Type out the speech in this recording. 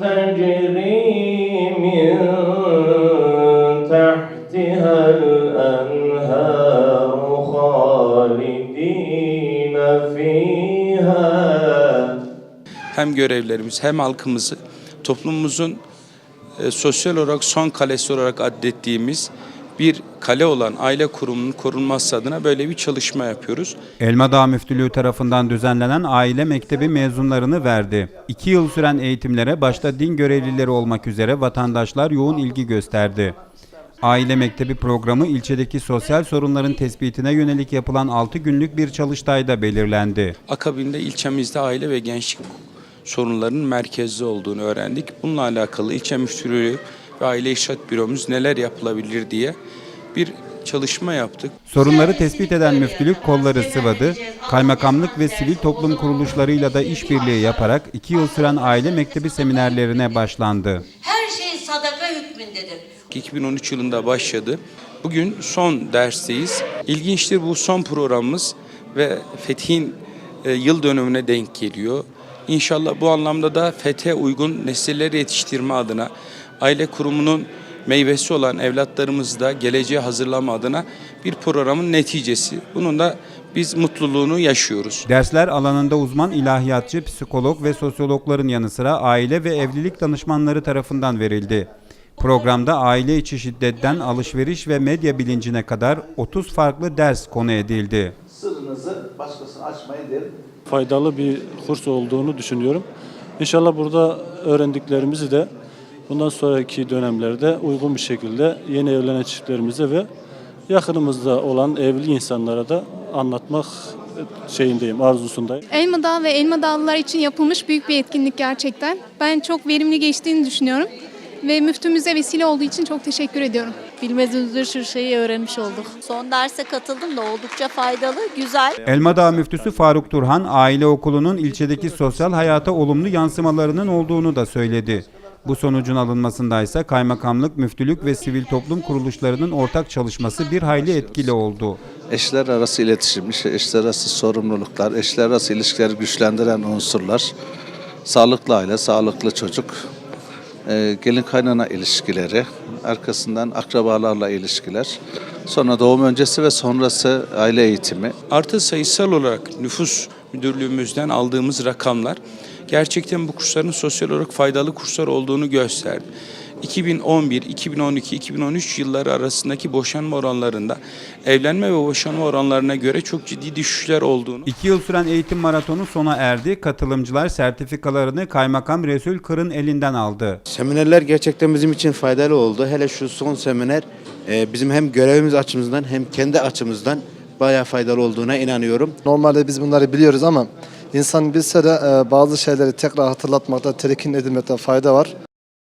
تجري من تحتها الأنهار خالدين فيها hem görevlerimiz hem halkımızı toplumumuzun e, sosyal olarak son kalesi olarak adettiğimiz bir kale olan aile kurumunun korunması adına böyle bir çalışma yapıyoruz. Elmadağ Müftülüğü tarafından düzenlenen aile mektebi mezunlarını verdi. İki yıl süren eğitimlere başta din görevlileri olmak üzere vatandaşlar yoğun ilgi gösterdi. Aile Mektebi programı ilçedeki sosyal sorunların tespitine yönelik yapılan 6 günlük bir çalıştayda belirlendi. Akabinde ilçemizde aile ve gençlik sorunlarının merkezde olduğunu öğrendik. Bununla alakalı ilçe müftülüğü ve aile işlet büromuz neler yapılabilir diye bir çalışma yaptık. Sorunları tespit eden müftülük kolları sıvadı, kaymakamlık ve sivil toplum kuruluşlarıyla da işbirliği yaparak 2 yıl süren aile mektebi seminerlerine başlandı. Her şey sadaka hükmündedir. 2013 yılında başladı. Bugün son dersteyiz. İlginçtir bu son programımız ve Fetih'in e, yıl dönümüne denk geliyor. İnşallah bu anlamda da Fethe uygun nesilleri yetiştirme adına aile kurumunun meyvesi olan evlatlarımızı da geleceğe hazırlama adına bir programın neticesi. Bunun da biz mutluluğunu yaşıyoruz. Dersler alanında uzman ilahiyatçı, psikolog ve sosyologların yanı sıra aile ve evlilik danışmanları tarafından verildi. Programda aile içi şiddetten alışveriş ve medya bilincine kadar 30 farklı ders konu edildi. Sırrınızı başkasına açmayın derim. faydalı bir kurs olduğunu düşünüyorum. İnşallah burada öğrendiklerimizi de bundan sonraki dönemlerde uygun bir şekilde yeni evlenen çiftlerimize ve yakınımızda olan evli insanlara da anlatmak şeyindeyim, arzusundayım. Elmadağ ve Elmadağlılar için yapılmış büyük bir etkinlik gerçekten. Ben çok verimli geçtiğini düşünüyorum. Ve müftümüze vesile olduğu için çok teşekkür ediyorum. Bilmediğimiz bir sürü şeyi öğrenmiş olduk. Son derse katıldım da oldukça faydalı, güzel. Elmadağ müftüsü Faruk Turhan, aile okulunun ilçedeki sosyal hayata olumlu yansımalarının olduğunu da söyledi. Bu sonucun alınmasında ise kaymakamlık, müftülük ve sivil toplum kuruluşlarının ortak çalışması bir hayli etkili oldu. Eşler arası iletişim, eşler arası sorumluluklar, eşler arası ilişkileri güçlendiren unsurlar, sağlıklı aile, sağlıklı çocuk, e, gelin kaynana ilişkileri, arkasından akrabalarla ilişkiler, sonra doğum öncesi ve sonrası aile eğitimi, Artı sayısal olarak nüfus müdürlüğümüzden aldığımız rakamlar gerçekten bu kursların sosyal olarak faydalı kurslar olduğunu gösterdi. 2011, 2012, 2013 yılları arasındaki boşanma oranlarında evlenme ve boşanma oranlarına göre çok ciddi düşüşler olduğunu İki yıl süren eğitim maratonu sona erdi. Katılımcılar sertifikalarını Kaymakam Resul Kır'ın elinden aldı. Seminerler gerçekten bizim için faydalı oldu. Hele şu son seminer e, bizim hem görevimiz açımızdan hem kendi açımızdan bayağı faydalı olduğuna inanıyorum. Normalde biz bunları biliyoruz ama insan bilse de e, bazı şeyleri tekrar hatırlatmakta, telkin edilmekte fayda var.